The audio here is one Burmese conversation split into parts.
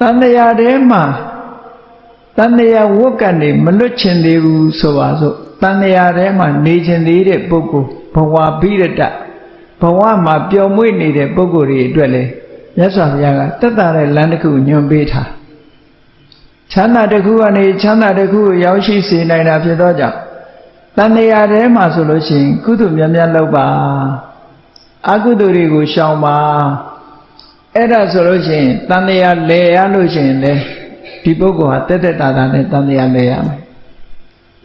တန်တရားထဲမှာတန်တရားဝတ်ကနေမလွတ်ချင်သေးဘူးဆိုပါစို့တန်တရားထဲမှာနေချင်သေးတဲ့ပုဂ္ဂိုလ်ဘဝပိရတဘဝမှာပျော်မွေ့နေတဲ့ပုဂ္ဂိုလ်တွေအတွက်လေမြတ်စွာဘုရားကတက်တာတဲ့လမ်းတစ်ခုညွှန်ပေးထားချမ်းသာတစ်ခုကနေချမ်းသာတစ်ခုကိုရောက်ရှိစေနိုင်တာဖြစ်သောကြောင့်တန်တရားထဲမှာဆိုလို့ရှိရင်ကုသိုလ်များများလုပ်ပါအကုသိုလ်တွေကိုရှောင်ပါ အဲ့ဒါဆိုလို့ရှိရင်တန်တရားလဲရလို့ရှိရင်လေဒီပုဂ္ဂိုလ်ဟာတက်တက်တာတာနဲ့တန်တရားလဲရမယ်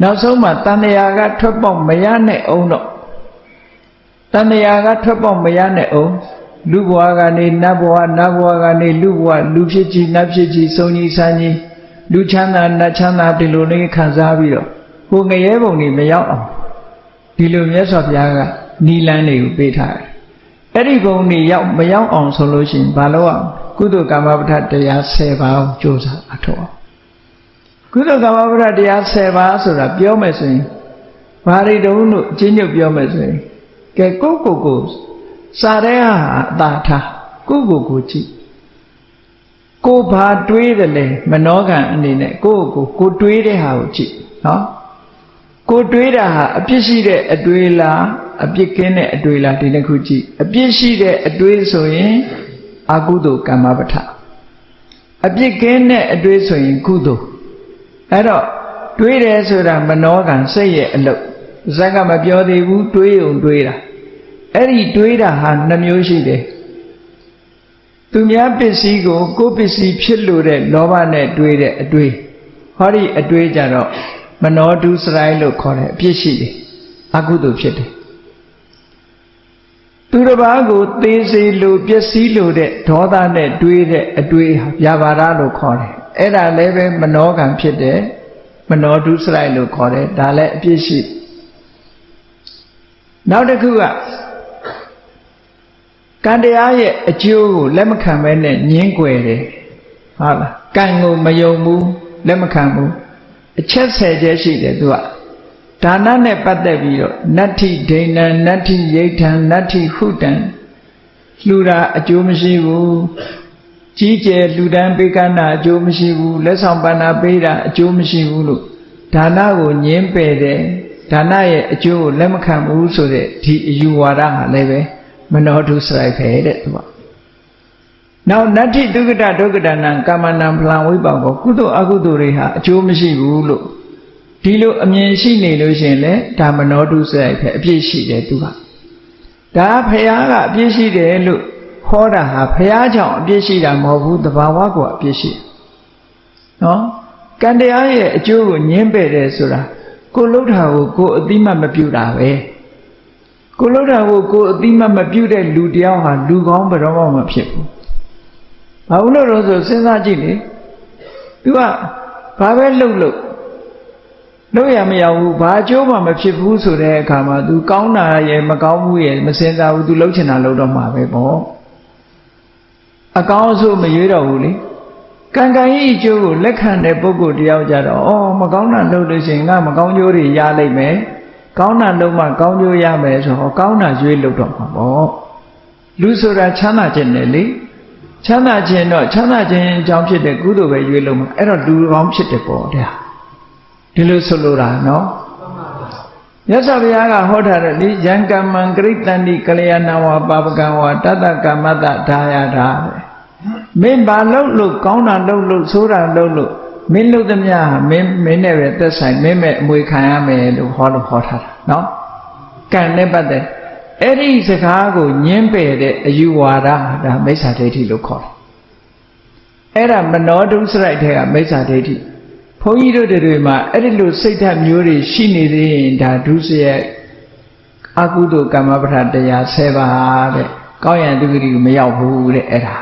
နောက်ဆုံးမှာတန်တရားကထွက်ပေါက်မရနဲ့အောင်တော့တန်တရားကထွက်ပေါက်မရနဲ့အောင်လူဘဝကနေနတ်ဘဝနတ်ဘဝကနေလူဘဝလူဖြစ်ကြီးနတ်ဖြစ်ကြီးစုံကြီးဆန်းကြီးလူချမ်းသာနတ်ချမ်းသာဒီလိုလေးခံစားပြီးတော့ကိုငရဲပုံတွေမရောက်အောင်ဒီလိုမြတ်စွာဘုရားကနီလန်းတွေကိုပေးထားတယ် အဲ့ဒီဘုံတွေရောက်မရောက်အောင်ဆိုလို့ရှိရင်ဘာလို့အောင်ကုသိုလ်ကမ္မပဋ္ဌတရား10ပါးကိုကြိုးစားအထောက်အောင်ကုသိုလ်ကမ္မပဋ္ဌတရား10ပါးဆိုတာပြောမယ်ဆိုရင်ဘာတွေတုံးလို့အချင်းချုပ်ပြောမယ်ဆိုရင်ကဲကိုကိုကိုစာတဲ့ဟာအသာထားကိုကိုကိုကြည့်ကိုဘာတွေးတယ်လဲမနောကံအနေနဲ့ကိုကိုကိုတွေးတဲ့ဟာကိုကြည့်နော်ကိုတွေးတာဟာအပြစ်ရှိတဲ့အတွေးလား အပြစ်ကင်းတဲ့အတွေးလားဒီနှစ်ခုကြည့်အပြစ်ရှိတဲ့အတွေးဆိုရင်အကုသိုလ်ကမ္မပဋ္ဌအပြစ်ကင်းတဲ့အတွေးဆိုရင်ကုသိုလ်အဲ့တော့တွေးတယ်ဆိုတာမနောကံစိတ်ရဲ့အလုပ်ဇက်ကမပြောသေးဘူးတွေးုံတွေးတာအဲ့ဒီတွေးတာဟာနှမျိုးရှိတယ်သူများပစ္စည်းကိုကိုယ်ပစ္စည်းဖြစ်လို့တဲ့လောဘနဲ့တွေးတဲ့အတွေးဟောဒီအတွေးကြတော့မနောဒုစရိုင်းလို့ခေါ်တဲ့အပြစ်ရှိတယ်အကုသိုလ်ဖြစ်တယ် သူတစ်ပါးကိုသေးစေလို့ပျက်စီးလို့တဲ့ဒေါသနဲ့တွေးတဲ့အတွေးဟာဗျာပါဒလို့ခေါ်တယ်အဲ့ဒါလည်းပဲမနောကံဖြစ်တယ်မနောဒုစရိုက်လို့ခေါ်တယ်ဒါလည်းအပြစ်ရှိနောက်တစ်ခုကကံတရားရဲ့အကျိုးကိုလက်မခံဘဲနဲ့ညင်းကွယ်တယ်ဟုတ်လားကံကိုမယုံဘူးလက်မခံဘူးအချက်ဆယ်ချက်ရှိတယ်သူက ဒါနနဲ့ပတ်သက်ပြီးတော့နတ္ထိဒိဏံနတ္ထိယိဋ္ဌံနတ္ထိဟုတံလှူတာအကျိုးမရှိဘူးကြီးကျယ်လှူဒန်းပေးကမ်းတာအကျိုးမရှိဘူးလက်ဆောင်ပန္နာပေးတာအကျိုးမရှိဘူးလို့ဒါနကိုညင်းပယ်တယ်ဒါနရဲ့အကျိုးကိုလက်မခံဘူးဆိုတဲ့ဒီအယူဝါဒဟာလည်းပဲမနောဒုစရိုက်ပဲတဲ့သူကနောက်နတ္ထိဒုက္ကတဒုက္ကတနံကာမနံဖလံဝိပောကောကုသိုလ်အကုသိုလ်တွေဟာအကျိုးမရှိဘူးလို့ ဒီလိုအမြင်ရှိနေလို့ရှင်လေဒါမနောဒုစရိုက်ပဲအပြည့်ရှိတယ်သူကဒါဖះကအပြည့်ရှိတယ်လို့ဟောတာဟာဖះကြောင့်အပြည့်ရှိတာမဟုတ်ဘူးတဘာဝကအပြည့်ရှိနော်ကံတရားရဲ့အကျိုးကိုညင်းပယ်တယ်ဆိုတာကိုလှုပ်တာကိုကိုအတိမတ်မပြုတာပဲကိုလှုပ်တာကိုကိုအတိမတ်မပြုတဲ့လူတယောက်ဟာလူကောင်းဘယ်တော့မှမဖြစ်ဘူးဘာလို့လို့ဆိုစဉ်းစားကြည့်လေသူကဘာပဲလှုပ်လို့ လှုပ်ရမရဘူးဘာအကျိုးမှမဖြစ်ဘူးဆိုတဲ့အခါမှာ तू ကောင်းတာရဲ့မကောင်းဘူးရဲ့မစင်စားဘူး तू လှုပ်ချင်တာလှုပ်တော့မှာပဲပေါ့အကောင်းအဆိုးမရွေးတော့ဘူးလေကံကံဤအကျိုးကိုလက်ခံတဲ့ပုဂ္ဂိုလ်တယောက်ကြတော့အော်မကောင်းတာလုပ်လို့ရှိရင်ငါမကောင်းကျိုးတွေရလိမ့်မယ်ကောင်းတာလုပ်မှကောင်းကျိုးရမယ်ဆိုတော့ကောင်းတာရွေးလုပ်တော့မှာပေါ့လူဆိုတာချမ်းသာခြင်းနဲ့လေချမ်းသာခြင်းတော့ချမ်းသာခြင်းအကြောင်းဖြစ်တဲ့ကုသိုလ်ပဲရွေးလုပ်မှာအဲ့တော့လူကောင်းဖြစ်တယ်ပေါ့တဲ့ ဒီလိုဆိုလိုတာနော်မြတ်စွာဘုရားကဟောထားတယ်လေယံကမ္မံဂရိတန္တိကလျာဏဝါပါပကံဝါတတ္တကမ္မတဒါယတာတဲ့မင်းဘာလုပ်လို့ကောင်းတာလုပ်လို့ဆိုးတာလုပ်လို့မင်းလုပ်သမျှမင်းမင်းနဲ့ပဲသက်ဆိုင်မင်းမဲ့အမွေခံရမယ်လို့ဟောလို့ဟောထားတာနော်ကံနဲ့ပတ်သက်အဲ့ဒီစကားကိုညင်းပယ်တဲ့အယူဝါဒဒါမိစ္ဆာဒိဋ္ဌိလို့ခေါ်တယ်အဲ့ဒါမနောဒုစရိုက်တဲ့ကမိစ္ဆာဒိဋ္ဌိ ဘုန်းကြီးတို့တွေမှာအဲ့ဒီလိုစိတ်ဓာတ်မျိုးတွေရှိနေသေးရင်ဒါဒုစရိုက်အကုသိုလ်ကမ္မပဋ္ဌာတရား7ပါးတဲ့ကောင်းရန်ဒုက္ခတိကိုမရောက်ဘူးတဲ့အဲ့ဒါ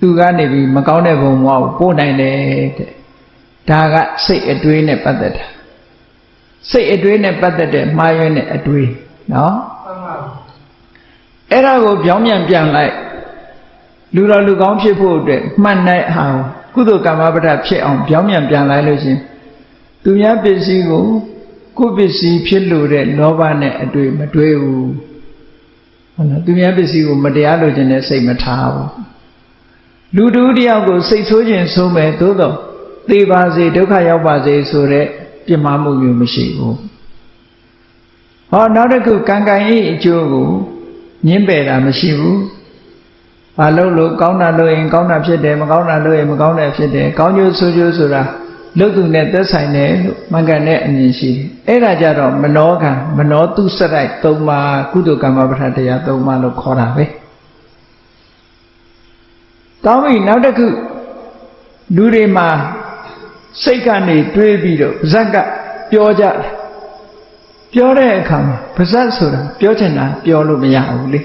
သူကနေပြီးမကောင်းတဲ့ဘုံဘဝကိုပို့နိုင်တယ်တဲ့ဒါကစိတ်အတွေးနဲ့ပတ်သက်တာစိတ်အတွေးနဲ့ပတ်သက်တဲ့မှားယွင်းတဲ့အတွေးနော်အဲ့ဒါကိုပြောင်းပြန်ပြန်လိုက်လူတော်လူကောင်းဖြစ်ဖို့အတွက်မှန်တဲ့ဟာကု သိုလ်ကမ္မပဒဖြစ်အောင်ပြောင်းပြန်ပြန်လိုက်လို့ရှင်သူများပစ္စည်းကိုကိုယ်ပစ္စည်းဖြစ်လို့တဲ့လောဘနဲ့အတွေ့မတွေ့ဘူးဟုတ်လားသူများပစ္စည်းကိုမတရားလို့ခြင်းနဲ့စိတ်မထားဘူးလူတူတယောက်ကိုစိတ်ဆိုးခြင်းဆိုးမယ်သို့တော့သေပါစေဒုက္ခရောက်ပါစေဆိုတဲ့ပြစ်မှားမှုမျိုးမရှိဘူးဟောနောက်တစ်ခုကံကံဤအကျိုးကိုညှင်းပယ်တာမရှိဘူး ဘာလို့လို့ကောင်းတာလို့ရင်ကောင်းတာဖြစ်တယ်မကောင်းတာလို့ရင်မကောင်းတာဖြစ်တယ်ကောင်းကျိုးဆိုးကျိုးဆိုတာလုတ်သူနဲ့သက်ဆိုင်တယ်လို့မှန်ကန်တဲ့အမြင်ရှိတယ်အဲ့ဒါကြတော့မနောကံမနောတုစရိုက်၃ပါးကုသိုလ်ကမ္မပဋ္ဌာတရား၃ပါးလို့ခေါ်တာပဲကောင်းပြီနောက်တစ်ခုလူတွေမှာစိတ်ကနေတွေးပြီးတော့ဇက်ကပြောကြတယ်ပြောတဲ့အခါမှာပါဇက်ဆိုတာပြောချင်တာပြောလို့မရဘူးလေ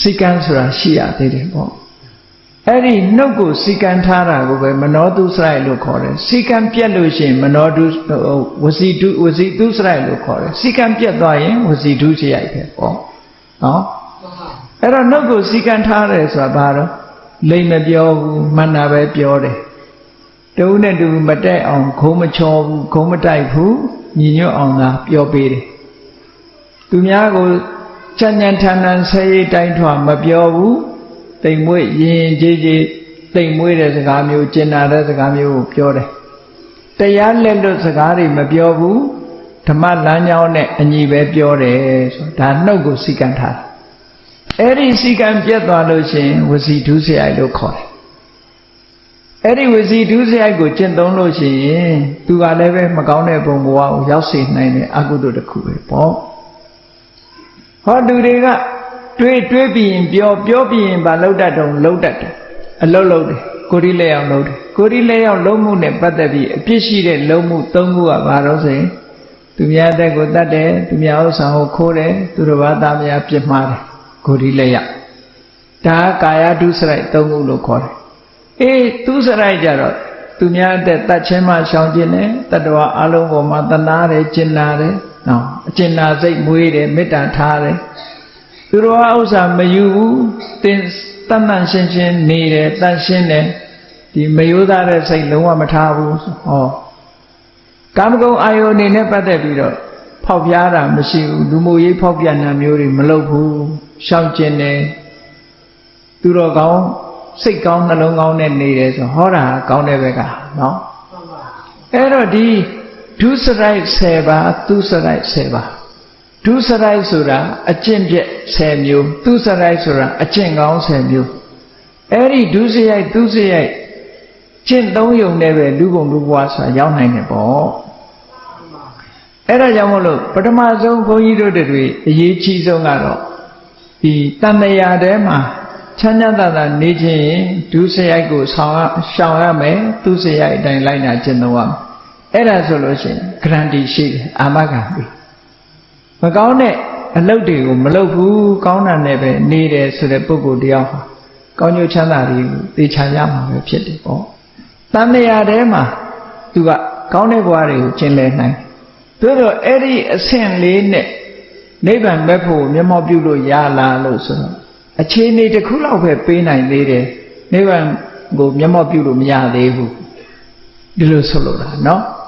စိတ်ကန်းဆိုတာရှိရသေးတယ်ပေါ့အဲ့ဒီနှုတ်ကိုစိတ်ကန်းထားတာကိုပဲမနောတုစရိုက်လို့ခေါ်တယ်စိတ်ကန်းပြက်လို့ရှိရင်မနောတုဝစီတုဝစီတုစရိုက်လို့ခေါ်တယ်စိတ်ကန်းပြက်သွားရင်ဝစီတုစရိုက်ပဲပေါ့နော်အဲ့တော့နှုတ်ကိုစိတ်ကန်းထားတယ်ဆိုတာဘာတော့လိမ့်မပြောဘူးမှန်တာပဲပြောတယ်တူနဲ့တူမတက်အောင်ခုံးမချောဘူးခုံးမတိုက်ဘူးညီညွတ်အောင်သာပြောပေးတယ်သူများကို ချမ်းချမ်းထန်ထန်ဆဲရိတ်တိုင်းထွာမပြောဘူးတိမ်မွေ့ရင်ကြီးကြီးတိမ်မွေ့တဲ့စကားမျိုးကျင်နာတဲ့စကားမျိုးကိုပြောတယ်တရားလက်လွတ်စကားတွေမပြောဘူးဓမ္မလမ်းကြောင်းနဲ့အညီပဲပြောတယ်ဆိုဒါနှုတ်ကိုစီကံထားတယ်အဲ့ဒီစီကံပြတ်သွားလို့ရှိရင်ဝစီဒုစရိုက်လို့ခေါ်တယ်အဲ့ဒီဝစီဒုစရိုက်ကိုကျင့်သုံးလို့ရှိရင်သူကလည်းပဲမကောင်းတဲ့ဘုံဘဝကိုရောက်စေနိုင်တဲ့အကုသိုလ်တစ်ခုပဲပေါ့ ဟောသူတွေကတွေးတွေးပြီးရင်ပြောပြောပြီးရင်ဗာလှုပ်တတ်တော့လှုပ်တတ်တယ်အလုတ်လှုပ်တယ်ကိုရီလက်ရောက်လှုပ်တယ်ကိုရီလက်ရောက်လှုပ်မှုနဲ့ပတ်သက်ပြီးအပြစ်ရှိတဲ့လှုပ်မှု၃ခုကဘာလို့ဆိုရင်သူများတဲ့ကိုတတ်တယ်သူများဥစ္စာကိုခိုးတယ်သူတစ်ပါးသားများပြစ်မှားတယ်ကိုရီလက်ရောက်ဒါကာယဒုစရိုက်၃ခုလို့ခေါ်တယ်အေးသူစရိုက်ကြတော့သူများတဲ့တတ်ချင်းမှရှောင်ကျင်တယ်တတဝအလုံးပေါ်မှာတနာတယ်ကျင်နာတယ် နော်အကျင်နာစိတ်မွေးတယ်မေတ္တာထားတယ်သူတော်ဥစ္စာမယူဘူးတင်တတ်မှန်ရှင်းရှင်းနေတယ်တတ်ရှင်းတယ်ဒီမယိုးသားတဲ့စိတ်လုံးဝမထားဘူးဟောကာမဂုဏ်အာယုန်အနေနဲ့ပတ်သက်ပြီးတော့ဖောက်ပြားတာမရှိဘူးလူမှုရေးဖောက်ပြန်တာမျိုးတွေမလုပ်ဘူးရှောင်ကျင်တယ်သူတော်ကောင်းစိတ်ကောင်းနှလုံးကောင်းနဲ့နေတယ်ဆိုဟောတာကောင်းတဲ့ဘက်ကနော်အဲ့တော့ဒီ ဒုစရိုက်10ပါးသူစရိုက်10ပါးဒုစရိုက်ဆိုတာအကျင့်ပြက်10မျိုးသူစရိုက်ဆိုတာအကျင့်ကောင်း10မျိုးအဲ့ဒီဒုစရိုက်သူစရိုက်ကျင့်သုံးယုံနဲ့ပဲလူကုန်လူဘွားဆိုတာရောက်နိုင်တယ်ပေါ့အဲ့ဒါကြောင့်မလို့ပထမဆုံးဘုန်းကြီးတို့တွေအရေးကြီးဆုံးကတော့ဒီတန်တရာထဲမှာချမ်းသာသာသာနေခြင်းဒုစရိုက်ကိုဆောင်ရှောင်ရမယ်သူစရိုက်အတိုင်းလိုက်နာကျင့်သုံးရမယ် အဲ့ဒါဆိုလို့ရှိရင်ဂရန်တီရှိတယ်အာမခံပြီမကောင်းတဲ့အလုပ်တွေကိုမလုပ်ဘူးကောင်းတာနဲ့ပဲနေတယ်ဆိုတဲ့ပုဂ္ဂိုလ်တယောက်ဟာကောင်းကျိုးချမ်းသာတွေကိုသိချရမှာပဲဖြစ်တယ်ပေါ့တန်မြာထဲမှာသူကကောင်းတဲ့ဘဝတွေကိုကျင့်လည်နိုင်သို့တော့အဲ့ဒီအဆင့်လေးနဲ့နိဗ္ဗာန်မဲ့ဖို့မျက်မှောက်ပြုလို့ရလားလို့ဆိုတော့အခြေအနေတစ်ခုလောက်ပဲပေးနိုင်သေးတယ်နိဗ္ဗာန်ကိုမျက်မှောက်ပြုလို့မရသေးဘူး deliver solution. No?